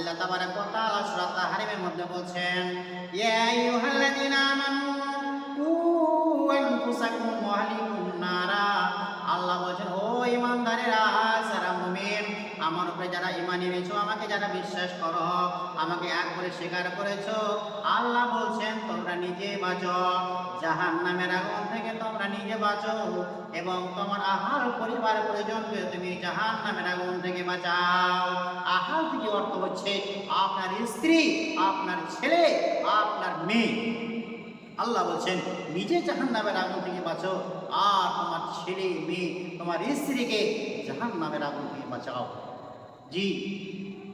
আল্লাহ তাবারাক ওয়া তাআলা সূরা তাহরিমের মধ্যে বলছেন, ইয়া আইয়ুহাল্লাযীনা আমানু, কু আনফুসাকুম ওয়া আহলিকুম নারা। আল্লাহ বলছেন, ও ইমানদারেরা যারা মুমিন আমার উপরে যারা ইমান এনেছো, আমাকে যারা বিশ্বাস করো, আমাকে এক করে স্বীকার করেছ, আল্লাহ বলছেন, তোমরা নিজে বাঁচো। জাহান নামের আগুন থেকে তোমরা নিজে বাঁচো এবং তোমার আহার পরিবার পরিজনকে তুমি জাহান নামের আগুন থেকে বাঁচাও। আহার থেকে অর্থ হচ্ছে আপনার স্ত্রী, আপনার ছেলে, আপনার মেয়ে। আল্লাহ বলছেন, নিজে জাহান নামের আগুন থেকে বাঁচো আর তোমার ছেলে, মেয়ে, তোমার স্ত্রীকে জাহান নামের আগুন থেকে বাঁচাও। জি,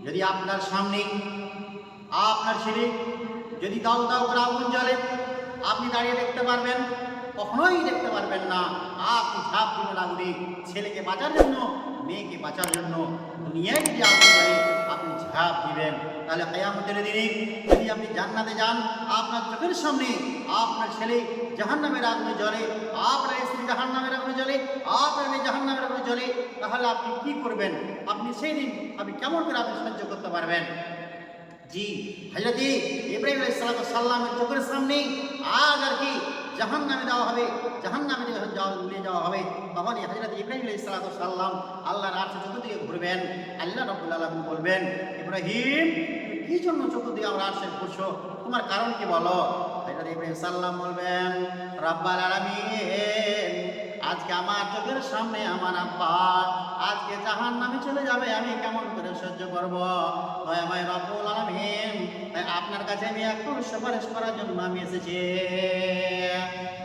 যদি আপনার সামনে, আপনার ছেলে যদি দাও দাও করে আগুন জ্বলে, আপনি দাঁড়িয়ে দেখতে পারবেন। কখনোই দেখতে পারবেন না। আপনি ঝাঁপ দিবেন আগুনে ছেলেকে বাঁচার জন্য, মেয়েকে বাঁচার জন্য দুনিয়ায় যদি আগুন জ্বলে আপনি ঝাঁপ দিবেন। তাহলে কেয়ামতের দিনে যদি আপনি জান্নাতে যান, আপনার চোখের সামনে আপনার ছেলে জাহান্নামের আগুনে জ্বলে, আপনার স্ত্রী জাহান্নামের আগুনে জ্বলে, আপনার মেয়ে জাহান্নামের আগুনে জ্বলে, তাহলে আপনি কি করবেন? আপনি সেই দিন আপনি কেমন করে আপনি সহ্য করতে পারবেন? জি হজরতি ইব্রাহিম সাল্লামের চোখের সামনেই আজ আর কি জাহান নামে দেওয়া হবে জাহান নামে নিয়ে যাওয়া হবে। তখন হাজরত ইব্রাহিম সাল্লাম আল্লাহর আর্থ চতুর্দিকে ঘুরবেন, আল্লাহ রব্বুল আলম বলবেন, ইব্রাহিম কি জন্য চতুর্দিকে আমরা আর্শের করছ তোমার কারণ কি বলো? হাজরত ইব্রাহিম সাল্লাম বলবেন, রাব্বাল আলামিন আজকে আমার চোখের সামনে আমার আব্বা, আজকে জাহান নামে চলে যাবে, আমি কেমন করে সহ্য করব? দয়াময় রব্বুল আলমিন, তাই আপনার কাছে আমি একটু সুপারিশ করার জন্য আমি এসেছি।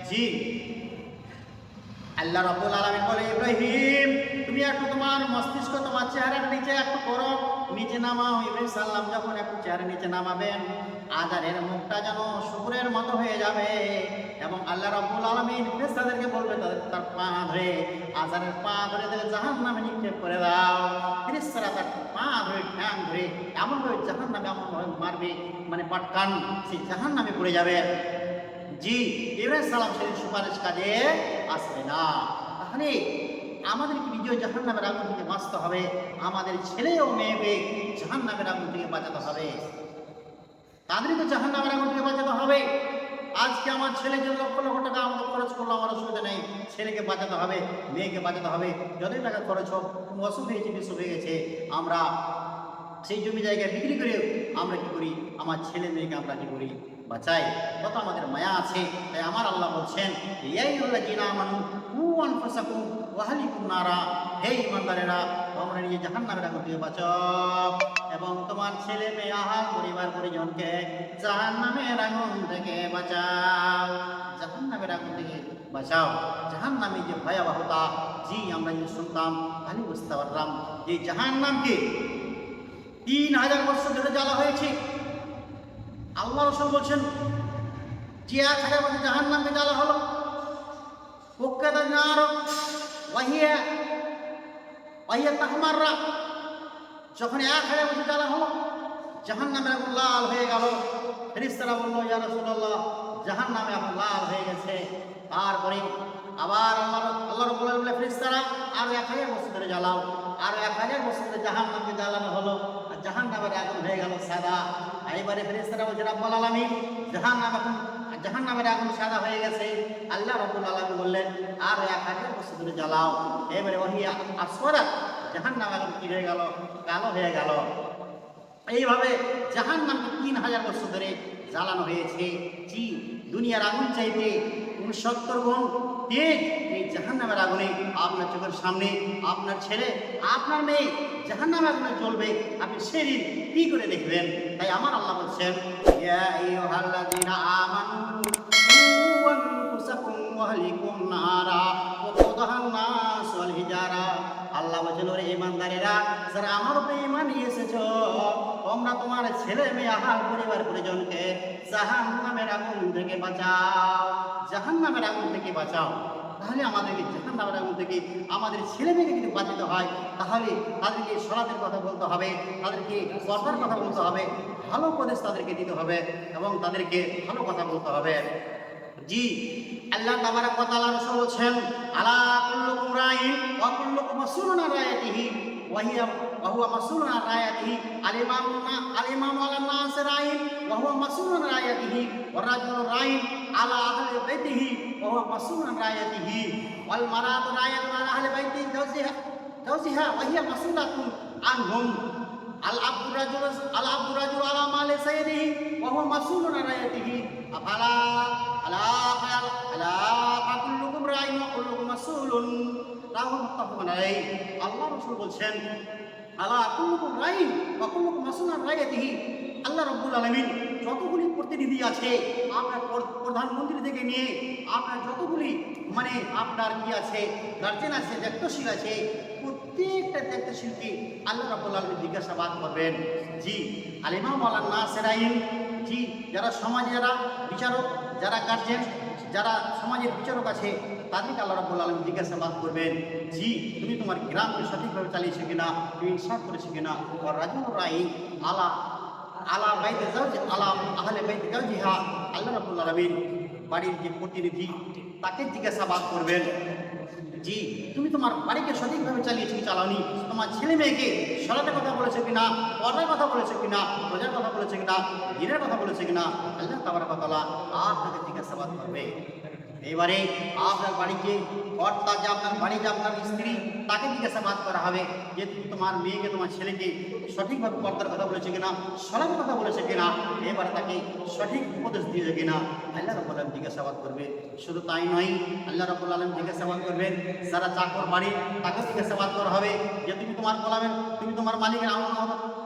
জি আল্লাহ রব্বুল আলামিন বলে, ইব্রাহিম, তুমি একটু তোমার মস্তিষ্ক তোমার চেহারার নিচে একটু করো। নিচে নামাও, ইব্রাহিম সাল্লাম যখন একটু চেহারা নিচে নামাবেন আজারের মুখটা যেন শুকুরের মতো হয়ে যাবে এবং আল্লাহ রব্বুল আলামিন ফেরেশতাদেরকে বলবে, তাদের, তার পা ধরে আজারের পা ধরে তাদের জাহান নামে নিক্ষেপ করে দাও। ফেরেশতারা তার পা ধরে, ঠ্যাং ধরে, এমনভাবে জাহান নামে এমনভাবে মারবে মানে পাটকান সেই জাহান নামে পড়ে যাবে। জি ইব্রাহিম সালাম সেদিন সুপারিশ কাজে আসবে না। তাহলে আমাদেরকে নিজেও জাহান নামের আগুন থেকে বাঁচতে হবে, আমাদের ছেলে ও মেয়েকে জাহান নামের আগুন থেকে বাঁচাতে হবে। তাদেরকে জাহান নামের আগুন থেকে বাঁচাতে হবে। আজকে আমার ছেলে যে লক্ষ লক্ষ টাকা আমাকে খরচ করল, আমার অসুবিধা নেই। ছেলেকে বাঁচাতে হবে, মেয়েকে বাঁচাতে হবে। যতই টাকা খরচ হোক, কোনো অসুখ হয়েছে বিসুখ হয়ে গেছে। আমরা সেই জমি জায়গায় বিক্রি করে আমরা কি করি? আমার ছেলে মেয়েকে আমরা কি করি? বাঁচাই কত আমাদের মায়া আছে, তাই আমার আল্লাহ বলছেন নারা। হে ইমানদারেরা তোমরা নিজে জাহান্নামের আগুন থেকে বাঁচাও। এবং তোমার ছেলে মেয়ে আহার পরিবার পরিজনকে জাহান্নামের আগুন থেকে বাঁচাও। জাহান্নামের আগুন থেকে বাঁচাও। জাহান্নামে যে ভয়াবহতা, জি আমরা যদি শুনতাম, তাহলে বুঝতে পারলাম যে জাহান্নামকে তিন হাজার বছর ধরে জ্বালা হয়েছে। আল্লাহ রসুল বলছেন যে এক হাজার বছর জাহান নামকে জ্বালা হলো। পক্ষে নার ওয়াহিয়া ওয়াহিয়া তাহমাররা। যখন এক হাজার বছর জ্বালা হলো জাহান নামে এখন লাল হয়ে গেল। ফেরিস্তারা বলল, ইয়া রসুল্লাহ জাহান নামে এখন লাল হয়ে গেছে। তারপরে আবার আল্লাহ আল্লাহ রব্বুল বলে ফেরিস্তারা আরও এক হাজার বছর ধরে জ্বালাও। আরও এক হাজার বছর ধরে জাহান নামকে জ্বালানো হলো। জাহান নামের আগুন হয়ে গেল সাদা। এবারে ফেরিস্তারা বলছে, রাব্বাল আলামিন জাহান নাম এখন জাহান নামের আগুন সাদা হয়ে গেছে। আল্লাহ রব্বুল আলামিন বললেন, আর হাজার বছর ধরে জ্বালাও। এবারে ওহি আসওয়ারা জাহান নাম আগুন কি হয়ে গেল? কালো হয়ে গেল। এইভাবে জাহান নামকে তিন হাজার বছর ধরে জ্বালানো হয়েছে। জি দুনিয়ার আগুন চাইতে উনসত্তর গুণ তেজ এই জাহান নামের আগুনে আপনার চোখের সামনে আপনার ছেলে, আপনার মেয়ে জাহান নামের আগুনে চলবে আপনি সেদিন কি করে দেখবেন? তাই আমার আল্লাহ বলছেন আল্লাহ বলছেন, ওরে ইমানদারেরা যারা আমার উপরে ইমান নিয়ে এসেছ, তোমরা তোমার ছেলে মেয়ে আহার পরিবার পরিজনকে জাহান নামের আগুন থেকে বাঁচাও জাহান নামের আগুন থেকে বাঁচাও। তাহলে আমাদেরকে জাহান নামের আগুন থেকে আমাদের ছেলে মেয়েকে যদি বাঁচাতে হয়, তাহলে তাদেরকে সরাতের কথা বলতে হবে, তাদেরকে পর্দার কথা বলতে হবে, ভালো উপদেশ তাদেরকে দিতে হবে এবং তাদেরকে ভালো কথা বলতে হবে। জি, আল্লাহ তাবারাক ওয়া তাআলা রাসূল বলছেন, আলা কুল্লুকুম রাইন ওয়া কুল্লুকুম মাসউলুন আন ওয়াহিয়া ওয়াহুয়া মাসুল রায়াতিহি আল ইমাম আল ইমাম আলা নাস রাইন ওয়াহুয়া মাসুল রায়াতিহি ওয়া রাজুল রাইন আলা আহলি বাইতিহি ওয়াহুয়া মাসুল রায়াতিহি ওয়াল মারাত রায়াতুন আলা আহলি বাইতি দাউজিহা দাউজিহা ওয়াহিয়া মাসুলাতুন আনহুম আল আব্দুর রাজুল আল আব্দুর রাজুল আলা মালে সাইদিহি ওয়াহুয়া মাসুল রায়াতিহি আফালা আলা আলা ফাকুল্লুকুম রাইন ওয়া কুল্লুকুম মাসুলুন হত্যা হবে না। আল্লাহ রসুল বলছেন আল্লাহ কুল্লুকুম রাইন বা কুল্লুকুম মাসুলার আল্লাহ রব্বুল আলমিন যতগুলি প্রতিনিধি আছে আপনার প্রধানমন্ত্রী থেকে নিয়ে আপনার যতগুলি মানে আপনার কি আছে গার্জেন আছে, দায়িত্বশীল আছে, প্রত্যেকটা দায়িত্বশীলকে আল্লাহ রব্বুল আলমী জিজ্ঞাসাবাদ করবেন। জি আলিমা মালান্না সেরাইন জি, যারা সমাজ যারা বিচারক, যারা গার্জেন যারা সমাজের বিচারক আছে, তাদেরকে আল্লাহ রাবুল আলম জিজ্ঞাসাবাদ করবেন, জি, তুমি তোমার গ্রামকে সঠিকভাবে চালিয়েছো কিনা? তুমি ইনসাফ করেছ কিনা? আর রাজুল রাই আলা আলা বাইতে যাও যে আলা আহলে বাইতে যাও জিহা আল্লাহ রাব্বুল আলমীর বাড়ির যে প্রতিনিধি, তাকে জিজ্ঞাসাবাদ করবেন। জি, তুমি তোমার বাড়িকে সঠিকভাবে চালিয়ে কি চালাওনি। তোমার ছেলে মেয়েকে সলাটের কথা বলেছ কিনা পর্দার কথা বলেছ কিনা রোজার কথা বলেছ কিনা দিনের কথা বলেছ কিনা, আল্লাহ তাবার কথা তাদের জিজ্ঞাসাবাদ করবে। এবারে আপনার বাড়িতে কর্তা যে আপনার বাড়ি যে আপনার স্ত্রী, তাকে জিজ্ঞাসাবাদ করা হবে যে তুমি তোমার মেয়েকে, তোমার ছেলেকে সঠিকভাবে কর্তার কথা বলেছে কিনা সলার কথা বলেছে কিনা, এবারে তাকে সঠিক উপদেশ দিয়েছে কিনা, আল্লাহ রব্বুল আলম জিজ্ঞাসাবাদ করবে। শুধু তাই নয়, আল্লাহ রব্বুল আলম জিজ্ঞাসাবাদ করবে, যারা চাকর বাড়ি, তাকে জিজ্ঞাসাবাদ করা হবে যে তুমি তোমার গোলামের, তুমি তোমার মালিকের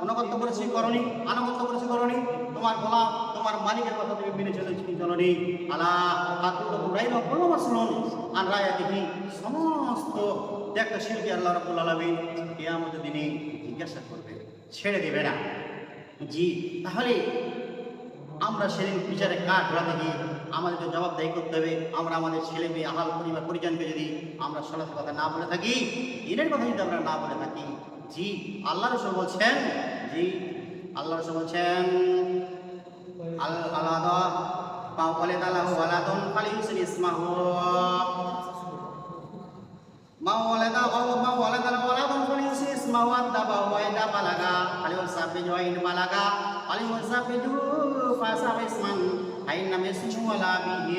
অনগত্য করেছি করনি, আনুগত্য করেছি করনি, তোমার গোলাম তোমার মালিকের কথা তুমি মেনে চলেছি চলনি আলা কাতুল রাইন কোনো মাসলুন আর রায়া দেখি সমস্ত একটা শিল্পী আল্লাহ রাব্বুল আলামিন কিয়ামতের দিনে জিজ্ঞাসা করবে, ছেড়ে দেবে না। জি, তাহলে আমরা সেদিন বিচারে কাঠ ঘোরাতে গিয়ে আমাদেরকে জবাবদাহি করতে হবে। আমরা আমাদের ছেলে মেয়ে, আহাল পরিবার, পরিজনকে যদি আমরা সলাতে কথা না বলে থাকি, দিনের কথা যদি আমরা না বলে থাকি, জি, আল্লাহ রসুল বলছেন, জি, আল্লাহ রসুল বলছেন ওয়ালাদা লাহু ওয়ালাদুন ফালিউসিন ইসমাহু। মা ওয়ালাদা ওয়া মা ওয়ালাদা ওয়ালাদুন ফালিউসিন ইসমাহু আদাবা ওয়া ইদা বালাগা। ফালিউসাফিজু ওয়া ইন বালাগা। ফালিউসাফিজু ফাসাফ ইসমান আইন নামে ইসমু ওয়ালা বিহি।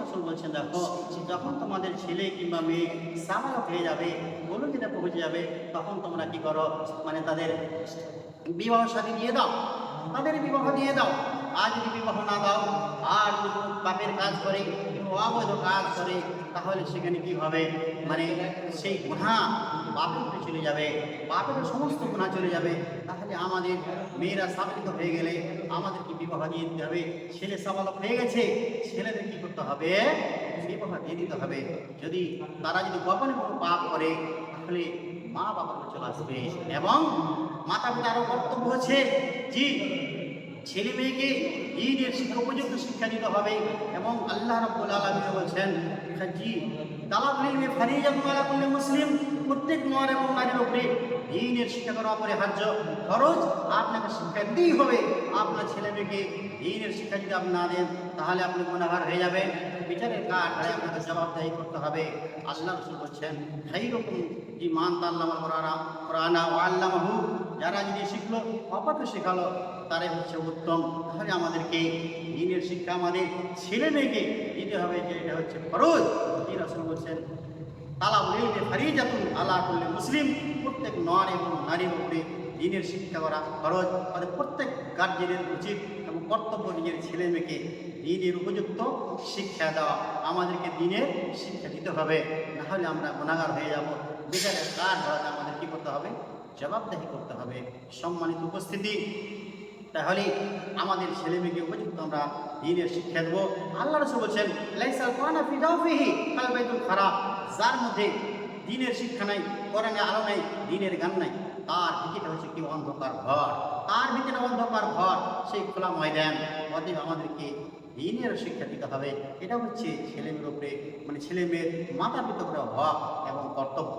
রাসূল বলছেন, দেখো যখন তোমাদের ছেলে কিংবা মেয়ে সাবালক হয়ে যাবে বলুকিতে পৌঁছে যাবে, তখন তোমরা কি করো? মানে তাদের বিবাহ সাথী দিয়ে দাও। তাদের বিবাহ দিয়ে দাও। আর যদি বিবাহ না দাও আর যদি পাপের কাজ করে কোনো অবৈধ কাজ করে, তাহলে সেখানে কি হবে? মানে সেই গুণা পাপের উপরে চলে যাবে, পাপের সমস্ত গুণা চলে যাবে। তাহলে আমাদের মেয়েরা সাবলিত হয়ে গেলে আমাদের কি বিবাহ দিয়ে দিতে হবে? ছেলে সাবালক হয়ে গেছে, ছেলেদের কি করতে হবে? বিবাহ দিয়ে দিতে হবে। যদি তারা যদি গোপনে কোনো পাপ করে, তাহলে মা বাবার চলে আসবে। এবং মাতা পিতারও কর্তব্য হচ্ছে, জি ছেলে মেয়েকে দিনের শিক্ষা, উপযুক্ত শিক্ষা দিতে হবে এবং আল্লাহ রাব্বুল আলামিন বলছেন জি তালাবুল ইলমি ফারিজাতুন আলা কুল্লি মুসলিম প্রত্যেক নর এবং নারীর উপরে দিনের শিক্ষা করা অপরিহার্য খরচ আপনাকে শিক্ষা দিতেই হবে। আপনার ছেলে মেয়েকে দিনের শিক্ষা যদি আপনি না দেন, তাহলে আপনি গুণাগার হয়ে যাবেন। বিচারের কাঠ আপনাকে জবাবদাহি করতে হবে। আল্লাহ রসুল বলছেন সেই রকম ইমান আল্লাহ কোরআনা কোরআনা ও আল্লামাহু যারা যদি শিখলো অপাকে শেখালো তারাই হচ্ছে উত্তম। তাহলে আমাদেরকে দিনের শিক্ষা আমাদের ছেলে মেয়েকে দিতে হবে যে এটা হচ্ছে ফরজ। এই রসুল বলছেন তালা বলিলে ফারিজাতুন আলা করলে মুসলিম। প্রত্যেক নর এবং নারীর উপরে দিনের শিক্ষা করা খরচ আমাদের প্রত্যেক গার্জেনের উচিত এবং কর্তব্য নিজের ছেলে মেয়েকে দিনের উপযুক্ত শিক্ষা দেওয়া। আমাদেরকে দিনের শিক্ষা দিতে হবে। নাহলে আমরা গুণাগার হয়ে যাব। বিচারের কাজ আমাদের কী করতে হবে? জবাবদাহি করতে হবে। সম্মানিত উপস্থিতি তাহলে আমাদের ছেলে মেয়েকে উপযুক্ত আমরা দিনের শিক্ষা দেবো। আল্লাহ রসুল বলছেন লাইসাল কোরআনা কাল বাইতুল খারাপ যার মধ্যে দিনের শিক্ষা নাই, কোরআনে আলো নাই, দিনের গান নাই, তার ভিতরে হচ্ছে কি? অন্ধকার ঘর। তার ভিতরে অন্ধকার ঘর, সেই খোলা ময়দান। অতএব আমাদেরকে দিনের শিক্ষা দিতে হবে। এটা হচ্ছে ছেলেমেয়ের উপরে মানে ছেলেমেয়ের মাতা পিতার উপরে হক এবং কর্তব্য।